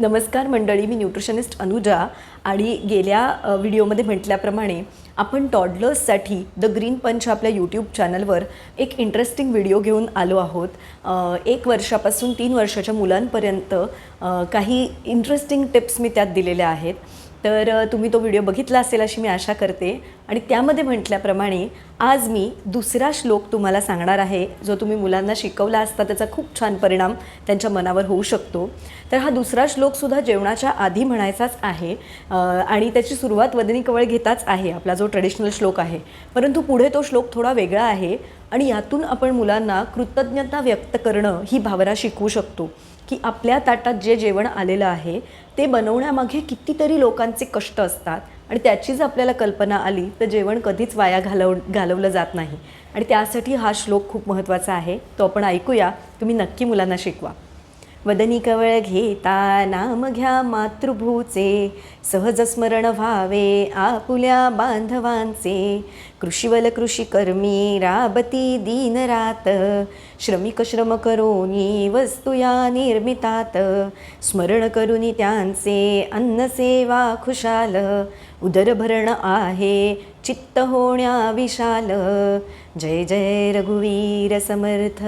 नमस्कार मंडळी मी न्यूट्रिशनिस्ट अनुजा आणि गेल्या व्हिडिओमध्ये म्हटल्याप्रमाणे आपण टॉडलर्ससाठी द ग्रीन पंच आपल्या यूट्यूब चॅनलवर एक इंटरेस्टिंग व्हिडिओ घेऊन आलो आहोत. एक वर्षापासून तीन वर्षाच्या मुलांपर्यंत काही इंटरेस्टिंग टिप्स मी त्यात दिलेल्या आहेत. तर तुम्ही तो व्हिडिओ बघितला असेल अशी मी आशा करते. आणि त्यामध्ये म्हटल्याप्रमाणे आज मी दुसरा श्लोक तुम्हाला सांगणार आहे जो तुम्ही मुलांना शिकवला असता त्याचा खूप छान परिणाम त्यांच्या मनावर होऊ शकतो. तर हा दुसरा श्लोकसुद्धा जेवणाच्या आधी म्हणायचाच आहे आणि त्याची सुरुवात वदनी कवळ घेताच आहे आपला जो ट्रेडिशनल श्लोक आहे. परंतु पुढे तो श्लोक थोडा वेगळा आहे. आणि यातून आपण मुलांना कृतज्ञता व्यक्त करणं ही भावना शिकवू शकतो. की आपल्या ताटात जे जेवण आलेलं आहे ते बनवण्यामागे कितीतरी लोकांचे कष्ट असतात आणि त्याची जर आपल्याला कल्पना आली तर जेवण कधीच वाया घालव घालवलं जात नाही. आणि त्यासाठी हा श्लोक खूप महत्त्वाचा आहे. तो आपण ऐकूया. तुम्ही नक्की मुलांना शिकवा. वदनी कवळ घेता नाम घ्या मातृभूचे सहज स्मरण व्हावे आपुल्या बांधवांचे. कृषीवल कृषिकर्मी राबती दीन रात श्रमिक श्रम करोनी वस्तू या निर्मितात. स्मरण करुनी त्यांचे अन्न सेवा खुशाल. उदरभरण आहे चित्त होण्या विशाल. जय जय रघुवीर समर्थ.